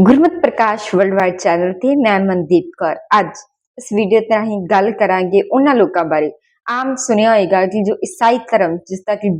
ਗੁਰਮਤ ਪ੍ਰਕਾਸ਼ worldwide channel ਤੇ ਮੈਂ ਮਨਦੀਪ ਕੌਰ। ਅੱਜ ਇਸ ਵੀਡੀਓ ਤੇ ਅਸੀਂ ਗੱਲ ਕਰਾਂਗੇ ਉਹਨਾਂ ਲੋਕਾਂ ਬਾਰੇ। ਆਮ ਸੁਣਿਆ ਹੋਏਗਾ ਕਿ ਜੋ ਈਸਾਈ ਧਰਮ, ਜਿਸ ਦਾ ਕਿ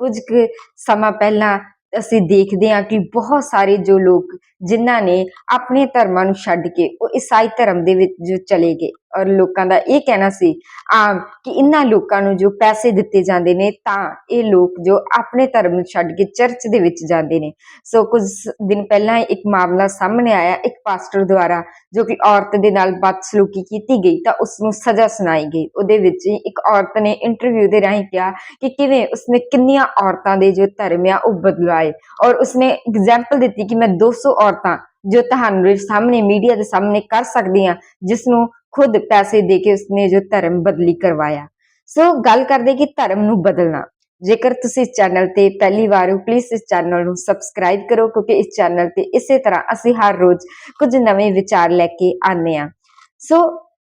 ਕੁਝ ਕੁ ਸਮਾਂ ਪਹਿਲਾਂ ਅਸੀਂ ਦੇਖਦੇ ਹਾਂ ਕਿ ਬਹੁਤ ਸਾਰੇ ਜੋ ਲੋਕ ਜਿਨ੍ਹਾਂ ਨੇ ਆਪਣੇ ਧਰਮਾਂ ਨੂੰ ਛੱਡ ਕੇ ਉਹ ਈਸਾਈ ਧਰਮ ਦੇ ਵਿੱਚ ਜੋ ਚਲੇ ਗਏ। ਔਰ ਲੋਕਾਂ ਦਾ ਇਹ ਕਹਿਣਾ ਸੀ, ਆਮ ਕਿ ਇਹਨਾਂ ਲੋਕਾਂ ਨੂੰ ਜੋ ਪੈਸੇ ਦਿੱਤੇ ਜਾਂਦੇ ਨੇ, ਤਾਂ ਇਹ ਲੋਕ ਜੋ ਆਪਣੇ ਧਰਮ ਨੂੰ ਛੱਡ ਕੇ ਚਰਚ ਦੇ ਵਿੱਚ ਜਾਂਦੇ ਨੇ। ਸੋ ਕੁਝ ਦਿਨ ਪਹਿਲਾਂ ਇੱਕ ਮਾਮਲਾ ਸਾਹਮਣੇ ਆਇਆ, ਇੱਕ ਪਾਸਟਰ ਦੁਆਰਾ, ਜੋ ਕਿ ਔਰਤ ਦੇ ਨਾਲ ਬਦਸਲੂਕੀ ਕੀਤੀ ਗਈ, ਤਾਂ ਉਸ ਨੂੰ ਸਜ਼ਾ ਸੁਣਾਈ ਗਈ। ਉਹਦੇ ਵਿੱਚ ਇੱਕ ਔਰਤ ਨੇ ਇੰਟਰਵਿਊ ਦੇ ਰਾਹੀਂ ਕਿਹਾ ਕਿ ਕਿਵੇਂ ਉਸਨੇ ਕਿੰਨੀਆਂ ਔਰਤਾਂ ਦੇ ਜੋ ਧਰਮ ਆ, ਉਹ ਬਦਲਾਏ ਔਰ ਉਸਨੇ ਐਗਜ਼ਾਮਪਲ ਦਿੱਤੀ ਕਿ ਮੈਂ 200 ਔਰਤਾਂ ਜੋ ਤੁਹਾਨੂੰ ਸਾਹਮਣੇ ਮੀਡੀਆ ਦੇ ਸਾਹਮਣੇ ਕਰ ਸਕਦੀ ਜਿਸ ਨੂੰ ਖੁਦ ਪੈਸੇ ਦੇ ਕੇ ਉਸਨੇ ਜੋ ਧਰਮ ਬਦਲੀ ਕਰਵਾਇਆ। ਸੋ ਗੱਲ ਕਰਦੇ ਕਿ ਧਰਮ ਨੂੰ ਬਦਲਣਾ। ਜੇਕਰ ਤੁਸੀਂ ਚੈਨਲ ਤੇ ਪਹਿਲੀ ਵਾਰ ਹੋ ਪਲੀਜ਼ ਇਸ ਚੈਨਲ ਨੂੰ ਸਬਸਕ੍ਰਾਈਬ ਕਰੋ, ਕਿਉਂਕਿ ਇਸ ਚੈਨਲ ਤੇ ਇਸੇ ਤਰ੍ਹਾਂ ਅਸੀਂ ਹਰ ਰੋਜ਼ ਕੁਝ ਨਵੇਂ ਵਿਚਾਰ ਲੈ ਕੇ ਆਉਂਦੇ ਹਾਂ। ਸੋ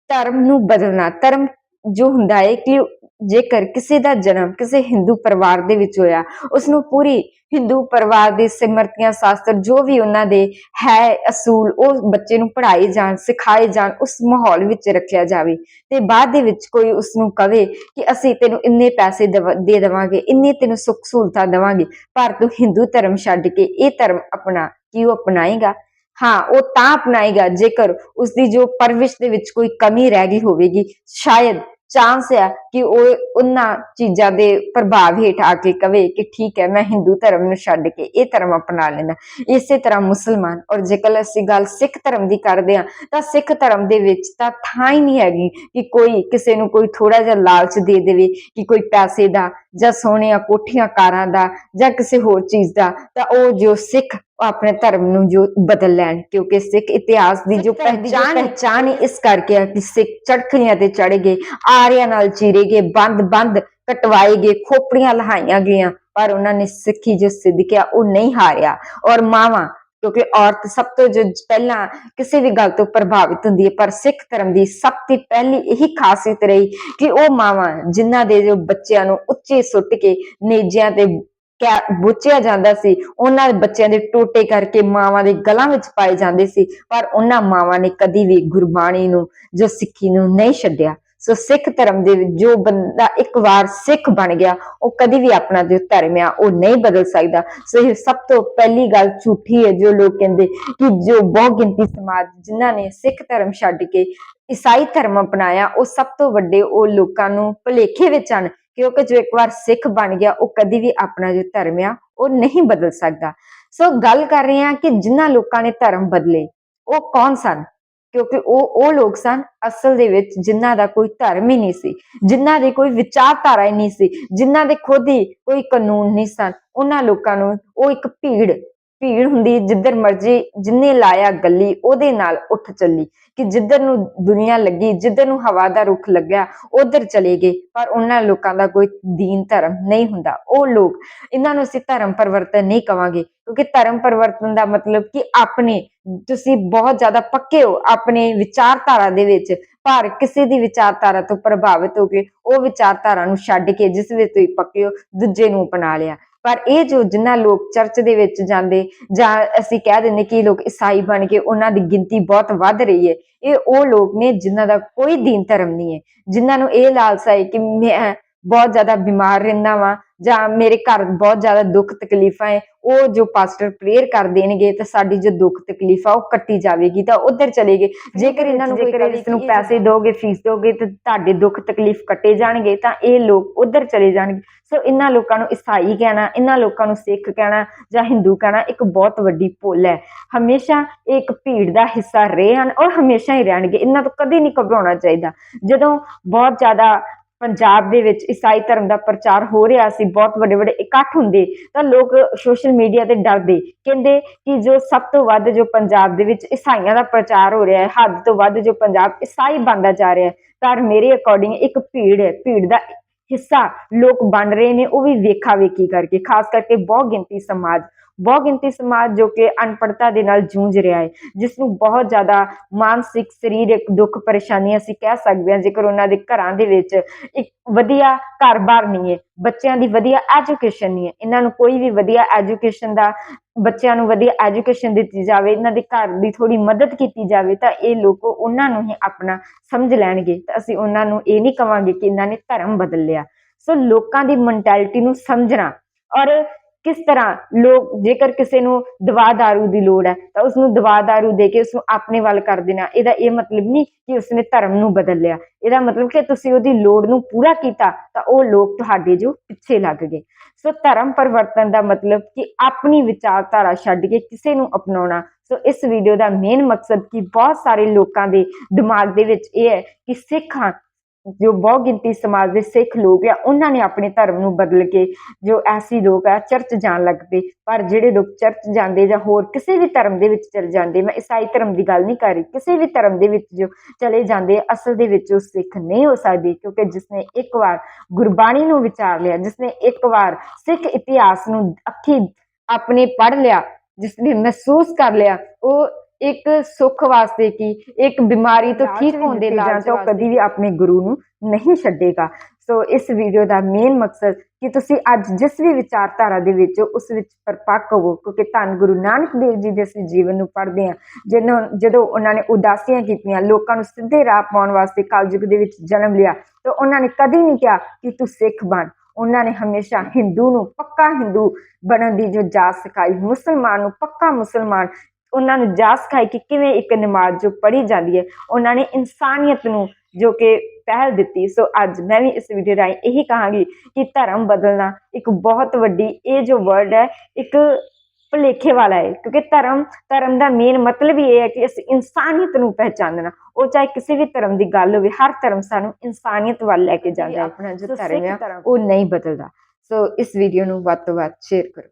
ਧਰਮ ਨੂੰ ਬਦਲਣਾ, ਧਰਮ ਜੋ ਹੁੰਦਾ ਹੈ ਕਿ ਜੇਕਰ ਕਿਸੇ ਦਾ ਜਨਮ ਕਿਸੇ ਹਿੰਦੂ ਪਰਿਵਾਰ ਦੇ ਵਿੱਚ ਹੋਇਆ ਉਸ ਨੂੰ ਪੂਰੀ ਹਿੰਦੂ ਪਰਿਵਾਰ ਦੇ ਸਿਮਰਤੀਆਂ, ਸ਼ਾਸਤਰ ਜੋ ਵੀ ਉਹਨਾਂ ਦੇ ਹੈ ਅਸੂਲ, ਉਹ ਬੱਚੇ ਨੂੰ ਪੜ੍ਹਾਏ ਜਾਣ, ਸਿਖਾਏ ਜਾਣ, ਉਸ ਮਾਹੌਲ ਵਿੱਚ ਰੱਖਿਆ ਜਾਵੇ। ਤੇ ਬਾਅਦ ਦੇ ਵਿੱਚ ਕੋਈ ਉਸ ਨੂੰ ਕਵੇ ਕਿ ਅਸੀਂ ਤੈਨੂੰ ਇੰਨੇ ਪੈਸੇ ਦੇ ਦੇਵਾਂਗੇ, ਇੰਨੇ ਤੈਨੂੰ ਸੁੱਖ ਸਹੂਲਤਾਂ ਦੇਵਾਂਗੇ, ਪਰ ਤੂੰ ਹਿੰਦੂ ਧਰਮ ਛੱਡ ਕੇ ਇਹ ਧਰਮ ਅਪਣਾ ਕੀ ਉਹ ਅਪਣਾਏਗਾ? ਹਾਂ, ਉਹ ਤਾਂ ਅਪਣਾਏਗਾ ਜੇਕਰ ਉਸ ਦੀ ਜੋ ਪਰਵਿਸ਼ ਦੇ ਵਿੱਚ ਕੋਈ ਕਮੀ ਰਹਿ ਗਈ ਹੋਵੇਗੀ, ਸ਼ਾਇਦ ਚਾਂਸ ਹੈ ਕਿ ਉਹ ਉਹਨਾਂ ਚੀਜ਼ਾਂ ਦੇ ਪ੍ਰਭਾਵ ਹੇਠ ਆ ਕੇ ਕਵੇ ਕਿ ਠੀਕ ਹੈ, ਮੈਂ ਹਿੰਦੂ ਧਰਮ ਨੂੰ ਛੱਡ ਕੇ ਇਹ ਧਰਮ ਅਪਣਾ ਲੈਣਾ ਇਸੇ ਤਰ੍ਹਾਂ ਮੁਸਲਮਾਨ, ਔਰ ਜੇਕਰ ਅਸੀਂ ਗੱਲ ਸਿੱਖ ਧਰਮ ਦੀ ਕਰਦੇ ਹਾਂ, ਤਾਂ ਸਿੱਖ ਧਰਮ ਦੇ ਵਿੱਚ ਤਾਂ ਥਾਂ ਹੀ ਨਹੀਂ ਹੈਗੀ ਕਿ ਕੋਈ ਕਿਸੇ ਨੂੰ ਕੋਈ ਥੋੜਾ ਜਿਹਾ ਲਾਲਚ ਦੇ ਦੇਵੇ ਕਿ ਕੋਈ ਪੈਸੇ ਦਾ ਜਾਂ ਸੋਹਣੀਆਂ ਕੋਠੀਆਂ ਕਾਰਾਂ ਦਾ ਜਾਂ ਕਿਸੇ ਹੋਰ ਚੀਜ਼ ਦਾ ਤਾਂ ਉਹ ਜੋ ਸਿੱਖ ਆਪਣੇ ਧਰਮ ਨੂੰ ਜੋ ਬਦਲ ਲੈਣ ਕਿਉਂਕਿ ਸਿੱਖ ਇਤਿਹਾਸ ਦੀ ਜੋ ਪਹਿਚਾਨ ਪਹਿਚਾਨ ਇਸ ਕਰਕੇ ਹੈ ਕਿ ਸਿੱਖ ਚੜਖੜੀਆਂ ਤੇ ਚੜ ਗਏ ਆਰਿਆਂ ਨਾਲ ਚੀਰੇ ਗਏ ਬੰਦ ਬੰਦ ਕਟਵਾਏ ਗਏ ਖੋਪੜੀਆਂ ਲਹਾਈਆਂ ਗਈਆਂ ਪਰ ਉਹਨਾਂ ਨੇ ਸਿੱਖੀ ਜੋ ਸਿੱਧਕਿਆ ਉਹ ਨਹੀਂ ਹਾਰਿਆ। ਔਰ ਮਾਵਾਂ ਕਿਉਂਕਿ ਔਰਤ ਸਭ ਤੋਂ ਜੋ ਪਹਿਲਾਂ ਕਿਸੇ ਵੀ ਗੱਲ ਤੋਂ ਪ੍ਰਭਾਵਿਤ ਹੁੰਦੀ ਹੈ, ਪਰ ਸਿੱਖ ਧਰਮ ਦੀ ਸਭ ਤੋਂ ਪਹਿਲੀ ਇਹੀ ਖਾਸੀਅਤ ਰਹੀ ਕਿ ਉਹ ਮਾਵਾਂ ਜਿਨ੍ਹਾਂ ਦੇ ਜੋ ਬੱਚਿਆਂ ਨੂੰ ਉੱਚੇ ਸੁੱਟ ਕੇ ਨੇਜਿਆਂ ਤੇ ਕਿਆ ਬੁੱਚਿਆ ਜਾਂਦਾ ਸੀ, ਉਹਨਾਂ ਬੱਚਿਆਂ ਦੇ ਟੋਟੇ ਕਰਕੇ ਮਾਵਾਂ ਦੇ ਗਲਾਂ ਵਿੱਚ ਪਾਏ ਜਾਂਦੇ ਸੀ, ਪਰ ਉਹਨਾਂ ਮਾਵਾਂ ਨੇ ਕਦੀ ਵੀ ਗੁਰਬਾਣੀ ਨੂੰ, ਜੋ ਸਿੱਖੀ ਨੂੰ ਨਹੀਂ ਛੱਡਿਆ। ਸੋ ਸਿੱਖ ਧਰਮ ਦੇ ਜੋ ਬੰਦਾ ਇੱਕ ਵਾਰ ਸਿੱਖ ਬਣ ਗਿਆ, ਉਹ ਕਦੀ ਵੀ ਆਪਣਾ ਜੋ ਧਰਮ ਆ, ਉਹ ਨਹੀਂ ਬਦਲ ਸਕਦਾ। ਸੋ ਇਹ ਸਭ ਤੋਂ ਪਹਿਲੀ ਗੱਲ ਝੂਠੀ ਹੈ ਜੋ ਲੋਕ ਕਹਿੰਦੇ ਕਿ ਜੋ ਬਹੁ ਗਿਣਤੀ ਸਮਾਜ ਜਿਨ੍ਹਾਂ ਨੇ ਸਿੱਖ ਧਰਮ ਛੱਡ ਕੇ ਈਸਾਈ ਧਰਮ ਅਪਣਾਇਆ, ਉਹ ਸਭ ਤੋਂ ਵੱਡੇ ਉਹ ਲੋਕਾਂ ਨੂੰ ਭੁਲੇਖੇ ਵਿੱਚ ਹਨ ਕਿਉਂਕਿ ਜੋ ਇੱਕ ਵਾਰ ਸਿੱਖ ਬਣ ਗਿਆ, ਉਹ ਕਦੀ ਵੀ ਆਪਣਾ ਜੋ ਧਰਮ ਆ, ਉਹ ਨਹੀਂ ਬਦਲ ਸਕਦਾ। ਸੋ ਗੱਲ ਕਰ ਰਹੇ ਹਾਂ ਕਿ ਜਿਨ੍ਹਾਂ ਲੋਕਾਂ ਨੇ ਧਰਮ ਬਦਲੇ, ਉਹ ਕੌਣ ਸਨ? ਕਿਉਂਕਿ ਉਹ ਉਹ ਲੋਕ ਸਨ ਅਸਲ ਦੇ ਵਿੱਚ ਜਿਨ੍ਹਾਂ ਦਾ ਕੋਈ ਧਰਮ ਹੀ ਨਹੀਂ ਸੀ, ਜਿਨ੍ਹਾਂ ਦੀ ਕੋਈ ਵਿਚਾਰਧਾਰਾ ਹੀ ਨਹੀਂ ਸੀ, ਜਿਨ੍ਹਾਂ ਦੇ ਖੁਦ ਹੀ ਕੋਈ ਕਾਨੂੰਨ ਨਹੀਂ ਸਨ, ਉਹਨਾਂ ਲੋਕਾਂ ਨੂੰ ਉਹ ਇੱਕ ਭੀੜ ਭੀੜ ਹੁੰਦੀ ਜਿੱਧਰ ਮਰਜ਼ੀ ਜਿੰਨੇ ਲਾਇਆ ਗੱਲੀ, ਉਹਦੇ ਨਾਲ ਉੱਠ ਚੱਲੀ। ਕਿ ਜਿੱਧਰ ਨੂੰ ਦੁਨੀਆ ਲੱਗੀ, ਜਿੱਧਰ ਨੂੰ ਹਵਾ ਦਾ ਰੁੱਖ ਲੱਗਿਆ, ਉਧਰ ਚਲੇ ਗਏ। ਪਰ ਉਹਨਾਂ ਲੋਕਾਂ ਦਾ ਕੋਈ ਦੀਨ ਧਰਮ ਨਹੀਂ ਹੁੰਦਾ। ਉਹ ਲੋਕ, ਇਹਨਾਂ ਨੂੰ ਅਸੀਂ ਧਰਮ ਪਰਿਵਰਤਨ ਨਹੀਂ ਕਵਾਂਗੇ। ਕਿਉਂਕਿ ਧਰਮ ਪਰਿਵਰਤਨ ਦਾ ਮਤਲਬ ਕਿ ਆਪਣੇ, ਤੁਸੀਂ ਬਹੁਤ ਜ਼ਿਆਦਾ ਪੱਕੇ ਹੋ, ਆਪਣੇ ਵਿਚਾਰਧਾਰਾ ਦੇ ਵਿੱਚ। ਪਰ ਕਿਸੇ ਦੀ ਵਿਚਾਰਧਾਰਾ ਤੋਂ ਪ੍ਰਭਾਵਿਤ ਹੋ ਕੇ, ਉਹ ਵਿਚਾਰਧਾਰਾ ਨੂੰ ਛੱਡ ਕੇ ਜਿਸ ਵਿੱਚ ਤੁਸੀਂ ਪੱਕੇ ਹੋ, ਦੂਜੇ ਨੂੰ ਅਪਣਾ ਲਿਆ। ਪਰ ਇਹ ਜੋ ਜਿਨ੍ਹਾਂ ਲੋਕ ਚਰਚ ਦੇ ਵਿੱਚ ਜਾਂਦੇ ਜਾਂ ਅਸੀਂ ਕਹਿ ਦਿੰਦੇ ਕਿ ਲੋਕ ਈਸਾਈ ਬਣ ਕੇ ਉਹਨਾਂ ਦੀ ਗਿਣਤੀ ਬਹੁਤ ਵੱਧ ਰਹੀ ਹੈ, ਇਹ ਉਹ ਲੋਕ ਨੇ ਜਿਨ੍ਹਾਂ ਦਾ ਕੋਈ ਦੀਨ ਧਰਮ ਨਹੀਂ ਹੈ, ਜਿਨ੍ਹਾਂ ਨੂੰ ਇਹ ਲਾਲਸਾ ਹੈ ਕਿ ਮੈਂ ਬਹੁਤ ਜ਼ਿਆਦਾ ਬਿਮਾਰ ਰਹਿੰਦਾ ਵਾਂ ਜਾਂ ਮੇਰੇ ਘਰ ਬਹੁਤ ਜ਼ਿਆਦਾ ਦੁੱਖ ਤਕਲੀਫਾਂ ਹੈ ਉਹ ਜੋ ਪਾਸਟਰ ਪ੍ਰੇਅਰ ਕਰ ਦੇਣਗੇ ਤਾਂ ਸਾਡੀ ਜੋ ਦੁੱਖ ਤਕਲੀਫ ਆ ਉਹ ਕੱਟੀ ਜਾਵੇਗੀ ਤਾਂ ਉਧਰ ਚਲੇ ਗਏ। ਜੇਕਰ ਇਹਨਾਂ ਨੂੰ ਕੋਈ ਕਵੇ ਇਸ ਨੂੰ ਪੈਸੇ ਦੋਗੇ ਫੀਸ ਦੋਗੇ ਤੇ ਤੁਹਾਡੇ ਦੁੱਖ ਤਕਲੀਫ ਕੱਟੇ ਜਾਣਗੇ ਤਾਂ ਇਹ ਲੋਕ ਉਧਰ ਚਲੇ ਜਾਣਗੇ। ਸੋ ਇਹਨਾਂ ਲੋਕਾਂ ਨੂੰ ਈਸਾਈ ਕਹਿਣਾ ਇਹਨਾਂ ਲੋਕਾਂ ਨੂੰ ਸਿੱਖ ਕਹਿਣਾ ਜਾਂ ਹਿੰਦੂ ਕਹਿਣਾ ਇੱਕ ਬਹੁਤ ਵੱਡੀ ਭੁੱਲ ਹੈ ਹਮੇਸ਼ਾ ਇਹ ਇੱਕ ਭੀੜ ਦਾ ਹਿੱਸਾ ਰਹੇ ਹਨ ਔਰ ਹਮੇਸ਼ਾ ਹੀ ਰਹਿਣਗੇ। ਇਹਨਾਂ ਤੋਂ ਕਦੇ ਨਹੀਂ ਘਬਰਾਉਣਾ ਚਾਹੀਦਾ। ਜਦੋਂ ਬਹੁਤ ਜ਼ਿਆਦਾ ਪੰਜਾਬ ਦੇ ਵਿੱਚ ਈਸਾਈ ਧਰਮ ਦਾ ਪ੍ਰਚਾਰ ਹੋ ਰਿਹਾ ਸੀ, ਬਹੁਤ ਵੱਡੇ ਵੱਡੇ ਇਕੱਠ ਹੁੰਦੇ, ਤਾਂ ਲੋਕ ਸੋਸ਼ਲ ਮੀਡੀਆ ਤੇ ਡਰਦੇ, ਕਹਿੰਦੇ ਕਿ ਜੋ ਸਭ ਤੋਂ ਵੱਧ ਜੋ ਪੰਜਾਬ ਦੇ ਵਿੱਚ ਈਸਾਈਆਂ ਦਾ ਪ੍ਰਚਾਰ ਹੋ ਰਿਹਾ ਹੈ, ਹੱਦ ਤੋਂ ਵੱਧ ਜੋ ਪੰਜਾਬ ਈਸਾਈ ਬਣਦਾ ਜਾ ਰਿਹਾ ਹੈ ਪਰ ਮੇਰੇ ਅਕੋਰਡਿੰਗ ਇੱਕ ਭੀੜ ਹੈ, ਭੀੜ ਦਾ ਹਿੱਸਾ ਲੋਕ ਬਣ ਰਹੇ ਨੇ, ਉਹ ਵੀ ਵੇਖਾ ਵੇਖੀ ਕਰਕੇ, ਖਾਸ ਕਰਕੇ ਬਹੁ ਗਿਣਤੀ ਸਮਾਜ। ਬਹੁ ਗਿਣਤੀ ਸਮਾਜ ਜੋ ਕਿ ਅਨਪੜਤਾ ਦੇ ਨਾਲ ਜੂਝ ਰਿਹਾ ਹੈ ਜਿਸ ਨੂੰ ਬਹੁਤ ਜ਼ਿਆਦਾ ਮਾਨਸਿਕ, ਸਰੀਰਕ ਦੁੱਖ ਪਰੇਸ਼ਾਨੀਆਂ ਅਸੀਂ ਕਹਿ ਸਕਦੇ ਹਾਂ, ਜੇਕਰ ਉਹਨਾਂ ਦੇ ਘਰਾਂ ਦੇ ਵਿੱਚ ਇੱਕ ਵਧੀਆ ਘਰ-ਬਾਰ ਨਹੀਂ ਹੈ, ਬੱਚਿਆਂ ਦੀ ਵਧੀਆ ਐਜੂਕੇਸ਼ਨ ਨਹੀਂ ਹੈ, ਇਹਨਾਂ ਨੂੰ ਕੋਈ ਵੀ ਵਧੀਆ ਐਜੂਕੇਸ਼ਨ ਦਾ, ਬੱਚਿਆਂ ਨੂੰ ਵਧੀਆ ਐਜੂਕੇਸ਼ਨ ਦਿੱਤੀ ਜਾਵੇ, ਇਹਨਾਂ ਦੇ ਘਰ ਦੀ ਥੋੜੀ ਮਦਦ ਕੀਤੀ ਜਾਵੇ, ਤਾਂ ਇਹ ਲੋਕ ਉਹਨਾਂ ਨੂੰ ਹੀ ਆਪਣਾ ਸਮਝ ਲੈਣਗੇ, ਤਾਂ ਅਸੀਂ ਉਹਨਾਂ ਨੂੰ ਇਹ ਨਹੀਂ ਕਵਾਂਗੇ ਕਿ ਇਹਨਾਂ ਨੇ ਧਰਮ ਬਦਲ ਲਿਆ। ਸੋ ਲੋਕਾਂ ਦੀ ਮੈਂਟੈਲਿਟੀ ਨੂੰ ਸਮਝਣਾ ਔਰ ਕਿਸ ਤਰ੍ਹਾਂ ਲੋਕ, ਜੇਕਰ ਕਿਸੇ ਨੂੰ ਦਵਾ ਦਾਰੂ ਦੀ ਲੋੜ ਹੈ, ਤਾਂ ਉਸ ਨੂੰ ਦਵਾ ਦਾਰੂ ਦੇ ਕੇ ਉਸ ਨੂੰ ਆਪਣੇ ਵੱਲ ਕਰ ਦੇਣਾ। ਇਹਦਾ ਇਹ ਮਤਲਬ ਨਹੀਂ ਕਿ ਉਸਨੇ ਧਰਮ ਨੂੰ ਬਦਲ ਲਿਆ ਇਹਦਾ ਮਤਲਬ ਕਿ ਤੁਸੀਂ ਉਹਦੀ ਲੋੜ ਨੂੰ ਪੂਰਾ ਕੀਤਾ, ਤਾਂ ਉਹ ਲੋਕ ਤੁਹਾਡੇ ਜੋ ਪਿੱਛੇ ਲੱਗ ਗਏ। ਸੋ ਧਰਮ ਪਰਿਵਰਤਨ ਦਾ ਮਤਲਬ ਕਿ ਆਪਣੀ ਵਿਚਾਰਧਾਰਾ ਛੱਡ ਕੇ ਕਿਸੇ ਨੂੰ ਅਪਣਾਉਣਾ। ਸੋ ਇਸ ਵੀਡੀਓ ਦਾ ਮੇਨ ਮਕਸਦ ਕਿ ਬਹੁਤ ਸਾਰੇ ਲੋਕਾਂ ਦੇ ਦਿਮਾਗ ਦੇ ਵਿੱਚ ਇਹ ਹੈ ਕਿ ਸਿੱਖਾਂ ਜੋ ਬਹੁ ਗਿਣਤੀ ਸਮਾਜ ਦੇ ਸਿੱਖ ਲੋਕ ਆ, ਉਹਨਾਂ ਨੇ ਆਪਣੇ ਧਰਮ ਨੂੰ ਬਦਲ ਕੇ ਜੋ ਐਸੀ ਲੋਕ ਆ, ਚਰਚ ਜਾਣ ਲੱਗ ਪਏ। ਪਰ ਜਿਹੜੇ ਲੋਕ ਚਰਚ ਜਾਂਦੇ ਜਾਂ ਹੋਰ ਕਿਸੇ ਵੀ ਧਰਮ ਦੇ ਵਿੱਚ ਚਲੇ ਜਾਂਦੇ, ਮੈਂ ਈਸਾਈ ਧਰਮ ਦੀ ਗੱਲ ਨਹੀਂ ਕਰ ਰਹੀ, ਕਿਸੇ ਵੀ ਧਰਮ ਦੇ ਵਿੱਚ ਜੋ ਚਲੇ ਜਾਂਦੇ, ਅਸਲ ਦੇ ਵਿੱਚ ਉਹ ਸਿੱਖ ਨਹੀਂ ਹੋ ਸਕਦੇ, ਕਿਉਂਕਿ ਜਿਸਨੇ ਇੱਕ ਵਾਰ ਗੁਰਬਾਣੀ ਨੂੰ ਵਿਚਾਰ ਲਿਆ, ਜਿਸਨੇ ਇੱਕ ਵਾਰ ਸਿੱਖ ਇਤਿਹਾਸ ਨੂੰ ਅੱਖੀ ਆਪਣੇ ਪੜ੍ਹ ਲਿਆ, ਜਿਸਨੇ ਮਹਿਸੂਸ ਕਰ ਲਿਆ, ਉਹ ਇੱਕ ਸੁੱਖ ਵਾਸਤੇ ਕੀ ਇੱਕ ਬਿਮਾਰੀ ਤੋਂ ਠੀਕ ਹੋਣ ਦੇ ਇਲਾਜ ਤੋਂ ਕਦੀ ਵੀ ਆਪਣੇ ਗੁਰੂ ਨੂੰ ਨਹੀਂ ਛੱਡੇਗਾ। ਸੋ ਇਸ ਵੀਡੀਓ ਦਾ ਮੇਨ ਮਕਸਦ ਕਿ ਤੁਸੀਂ ਅੱਜ ਜਿਸ ਵੀ ਵਿਚਾਰਧਾਰਾ ਦੇ ਵਿੱਚ ਉਸ ਵਿੱਚ ਪਰਪੱਕ ਹੋਵੋ ਕਿਉਂਕਿ ਧੰਨ ਗੁਰੂ ਨਾਨਕ ਦੇਵ ਜੀ ਦੇ ਅਸੀਂ ਜੀਵਨ ਨੂੰ ਪੜ੍ਹਦੇ ਹਾਂ। ਜਦੋਂ ਜਦੋਂ ਉਹਨਾਂ ਨੇ ਉਦਾਸੀਆਂ ਕੀਤੀਆਂ ਲੋਕਾਂ ਨੂੰ ਸਿੱਧੇ ਰਾਹ ਪਾਉਣ ਵਾਸਤੇ ਕਲਯੁਗ ਦੇ ਵਿੱਚ ਜਨਮ ਲਿਆ ਤਾਂ ਉਹਨਾਂ ਨੇ ਕਦੀ ਨਹੀਂ ਕਿਹਾ ਕਿ ਤੂੰ ਸਿੱਖ ਬਣ। ਉਹਨਾਂ ਨੇ ਹਮੇਸ਼ਾ ਹਿੰਦੂ ਨੂੰ ਪੱਕਾ ਹਿੰਦੂ ਬਣਨ ਦੀ ਜੋ ਜਾਚ ਸਿਖਾਈ ਮੁਸਲਮਾਨ ਨੂੰ ਪੱਕਾ ਮੁਸਲਮਾਨ ਉਹਨਾਂ ਨੂੰ ਜਾਚ ਸਿਖਾਈ ਕਿ ਕਿਵੇਂ ਇੱਕ ਨਮਾਜ਼ ਜੋ ਪੜ੍ਹੀ ਜਾਂਦੀ ਹੈ ਉਹਨਾਂ ਨੇ ਇਨਸਾਨੀਅਤ ਨੂੰ ਜੋ ਕਿ ਪਹਿਲ ਦਿੱਤੀ। ਸੋ ਅੱਜ ਮੈਂ ਵੀ ਇਸ ਵੀਡੀਓ ਰਾਹੀਂ ਇਹੀ ਕਹਾਂਗੀ ਕਿ ਧਰਮ ਬਦਲਣਾ ਇੱਕ ਬਹੁਤ ਵੱਡੀ ਇਹ ਜੋ ਵਰਡ ਹੈ ਇੱਕ ਭੁਲੇਖੇ ਵਾਲਾ ਹੈ। ਕਿਉਂਕਿ ਧਰਮ ਧਰਮ ਦਾ ਮੇਨ ਮਤਲਬ ਹੀ ਇਹ ਹੈ ਕਿ ਅਸੀਂ ਇਨਸਾਨੀਅਤ ਨੂੰ ਪਹਿਚਾਨਣਾ। ਉਹ ਚਾਹੇ ਕਿਸੇ ਵੀ ਧਰਮ ਦੀ ਗੱਲ ਹੋਵੇ ਹਰ ਧਰਮ ਸਾਨੂੰ ਇਨਸਾਨੀਅਤ ਵੱਲ ਲੈ ਕੇ ਜਾਂਦਾ ਹੈ। ਆਪਣਾ ਜੋ ਧਰਮ ਹੈ ਉਹ ਨਹੀਂ ਬਦਲਦਾ। ਸੋ ਇਸ ਵੀਡੀਓ ਨੂੰ ਵੱਧ ਤੋਂ ਵੱਧ ਸ਼ੇਅਰ ਕਰੋ।